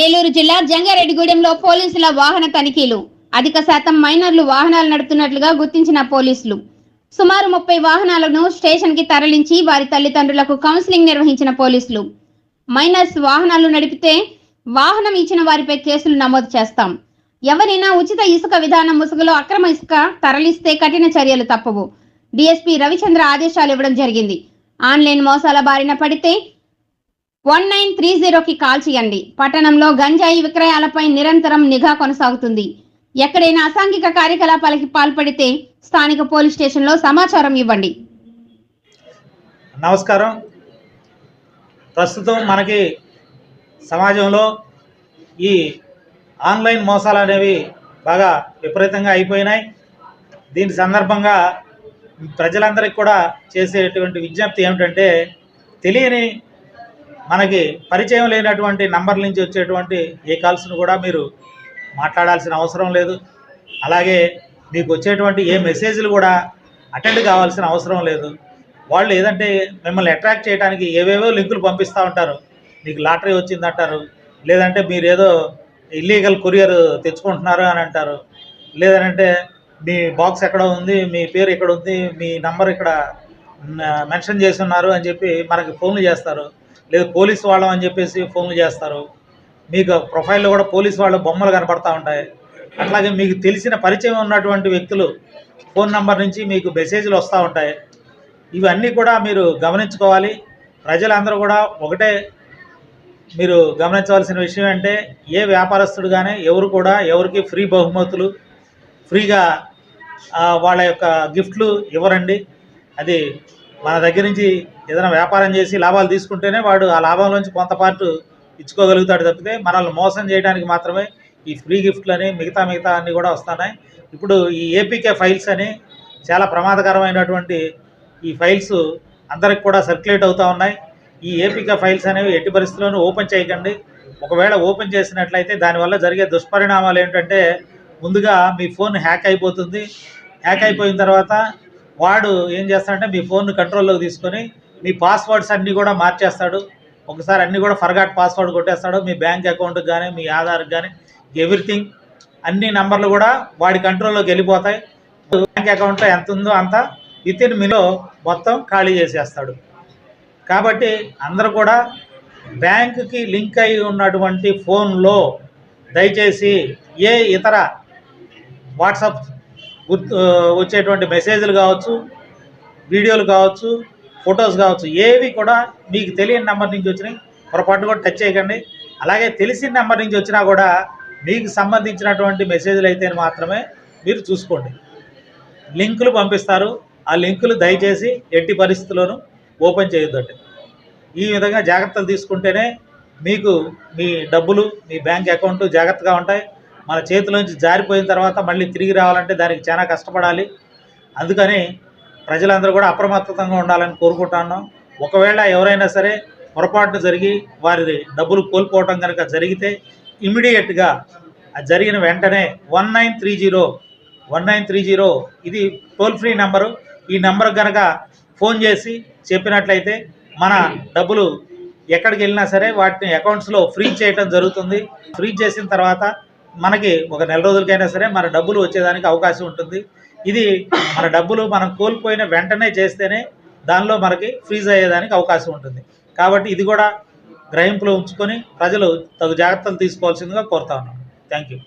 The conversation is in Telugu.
ఏలూరు జిల్లా జంగారెడ్డిగూడెంలో పోలీసుల వాహన తనిఖీలు. అధిక శాతం మైనర్లు వాహనాలు నడుపుతున్నట్లుగా గుర్తించిన పోలీసులు. సుమారు ముప్పై వాహనాలను స్టేషన్కి తరలించి వారి తల్లిదండ్రులకు కౌన్సిలింగ్ నిర్వహించిన పోలీసులు. మైనర్స్ వాహనాలు నడిపితే వాహనం ఇచ్చిన వారిపై కేసులు నమోదు చేస్తాం. ఎవరైనా ఉచిత ఇసుక విధానం ముసుగులో అక్రమ ఇసుక తరలిస్తే కఠిన చర్యలు తప్పవు. డిఎస్పీ రవిచంద్ర ఆదేశాలు ఇవ్వడం జరిగింది. ఆన్లైన్ మోసాల బారిన పడితే వన్ నైన్ త్రీ జీరోకి కాల్ చేయండి. పట్టణంలో గంజాయి విక్రయాలపై నిరంతరం నిఘా కొనసాగుతుంది. ఎక్కడైనా అసాంఘిక కార్యకలాపాలకి పాల్పడితే స్థానిక పోలీస్ స్టేషన్లో సమాచారం ఇవ్వండి. నమస్కారం. ప్రస్తుతం మనకి సమాజంలో ఈ ఆన్లైన్ మోసాలు అనేవి బాగా విపరీతంగా అయిపోయినాయి. దీని సందర్భంగా ప్రజలందరికీ కూడా చేసేటువంటి విజ్ఞప్తి ఏమిటంటే తెలియని మనకి పరిచయం లేనటువంటి నంబర్ నుంచి వచ్చేటువంటి ఏ కాల్స్ను కూడా మీరు మాట్లాడాల్సిన అవసరం లేదు. అలాగే మీకు వచ్చేటువంటి ఏ మెసేజ్లు కూడా అటెండ్ కావాల్సిన అవసరం లేదు. వాళ్ళు ఏదంటే మిమ్మల్ని అట్రాక్ట్ చేయడానికి ఏవేవో లింకులు పంపిస్తూ ఉంటారు. మీకు లాటరీ వచ్చిందంటారు. లేదంటే మీరు ఏదో ఇల్లీగల్ కొరియర్ తెచ్చుకుంటున్నారు అని అంటారు. లేదంటే మీ బాక్స్ ఎక్కడ ఉంది మీ పేరు ఇక్కడ ఉంది మీ నంబర్ ఇక్కడ మెన్షన్ చేసి ఉన్నారు అని చెప్పి మనకి ఫోన్లు చేస్తారు. లేదు పోలీస్ వాళ్ళం అని చెప్పేసి ఫోన్లు చేస్తారు. మీకు ప్రొఫైల్లో కూడా పోలీస్ వాళ్ళ బొమ్మలు కనపడతా ఉంటాయి. అట్లాగే మీకు తెలిసిన పరిచయం ఉన్నటువంటి వ్యక్తులు ఫోన్ నంబర్ నుంచి మీకు మెసేజ్లు వస్తూ ఉంటాయి. ఇవన్నీ కూడా మీరు గమనించుకోవాలి. ప్రజలందరూ కూడా ఒకటే మీరు గమనించవలసిన విషయం అంటే ఏ వ్యాపారస్తుడు కానీ ఎవరు కూడా ఎవరికి ఫ్రీ బహుమతులు ఫ్రీగా వాళ్ళ యొక్క గిఫ్ట్లు ఇవ్వరండి. అది మన దగ్గర నుంచి ఏదైనా వ్యాపారం చేసి లాభాలు తీసుకుంటేనే వాడు ఆ లాభంలోంచి కొంత పార్ట్ ఇచ్చుకోగలుగుతాడు తప్పితే మనల్ని మోసం చేయడానికి మాత్రమే ఈ ఫ్రీ గిఫ్ట్లు అని మిగతా మిగతా అన్నీ కూడా వస్తున్నాయి. ఇప్పుడు ఈ ఏపీకే ఫైల్స్ అని చాలా ప్రమాదకరమైనటువంటి ఈ ఫైల్స్ అందరికి కూడా సర్క్యులేట్ అవుతూ ఉన్నాయి. ఈ ఏపీకే ఫైల్స్ అనేవి ఎట్టి పరిస్థితుల్లోనూ ఓపెన్ చేయకండి. ఒకవేళ ఓపెన్ చేసినట్లయితే దానివల్ల జరిగే దుష్పరిణామాలు ఏంటంటే ముందుగా మీ ఫోన్ హ్యాక్ అయిపోతుంది. హ్యాక్ అయిపోయిన తర్వాత వాడు ఏం చేస్తాడంటే మీ ఫోన్ కంట్రోల్లోకి తీసుకొని మీ పాస్వర్డ్స్ అన్నీ కూడా మార్చేస్తాడు. ఒకసారి అన్నీ కూడా ఫర్గాట్ పాస్వర్డ్ కొట్టేస్తాడు. మీ బ్యాంక్ అకౌంట్కి కానీ మీ ఆధార్కి కానీ ఎవ్రీథింగ్ అన్ని నంబర్లు కూడా వాడి కంట్రోల్లోకి వెళ్ళిపోతాయి. బ్యాంక్ అకౌంట్లో ఎంత ఉందో అంత విత్ ఇన్ మీలో మొత్తం ఖాళీ చేసేస్తాడు. కాబట్టి అందరూ కూడా బ్యాంకుకి లింక్ అయి ఉన్నటువంటి ఫోన్లో దయచేసి ఏ ఇతర వాట్సాప్ గుర్తు వచ్చేటువంటి మెసేజ్లు కావచ్చు వీడియోలు కావచ్చు ఫొటోస్ కావచ్చు ఏవి కూడా మీకు తెలియని నెంబర్ నుంచి వచ్చినాయి. పొరపాటు కూడా టచ్ చేయకండి. అలాగే తెలిసిన నెంబర్ నుంచి వచ్చినా కూడా మీకు సంబంధించినటువంటి మెసేజ్లు అయితే మాత్రమే మీరు చూసుకోండి. లింకులు పంపిస్తారు. ఆ లింకులు దయచేసి ఎట్టి పరిస్థితుల్లోనూ ఓపెన్ చేయొద్దండి. ఈ విధంగా జాగ్రత్తలు తీసుకుంటేనే మీకు మీ డబ్బులు మీ బ్యాంక్ అకౌంట్ జాగ్రత్తగా ఉంటాయి. మన చేతిలోంచి జారిపోయిన తర్వాత మళ్ళీ తిరిగి రావాలంటే దానికి చాలా కష్టపడాలి. అందుకని ప్రజలందరూ కూడా అప్రమత్తంగా ఉండాలని కోరుకుంటున్నాం ఒకవేళ ఎవరైనా సరే పొరపాటు జరిగి వారి డబ్బులు కోల్పోవటం కనుక జరిగితే ఇమీడియట్గా జరిగిన వెంటనే one nine three zero one nine three zero ఇది టోల్ ఫ్రీ నెంబరు. ఈ నెంబర్ కనుక ఫోన్ చేసి చెప్పినట్లయితే మన డబ్బులు ఎక్కడికి వెళ్ళినా సరే వాటిని అకౌంట్స్లో ఫ్రీజ్ చేయటం జరుగుతుంది. ఫ్రీజ్ చేసిన తర్వాత మనకి ఒక నెల రోజులకైనా సరే మన డబ్బులు వచ్చేదానికి అవకాశం ఉంటుంది. ఇది మన డబ్బులు మనం కోల్పోయిన వెంటనే చేస్తేనే దానిలో మనకి ఫ్రీజ్ అయ్యేదానికి అవకాశం ఉంటుంది. కాబట్టి ఇది కూడా గ్రహింపులో ఉంచుకొని ప్రజలు తగు జాగ్రత్తలు తీసుకోవాల్సిందిగా కోరుతా ఉన్నాను. Thank you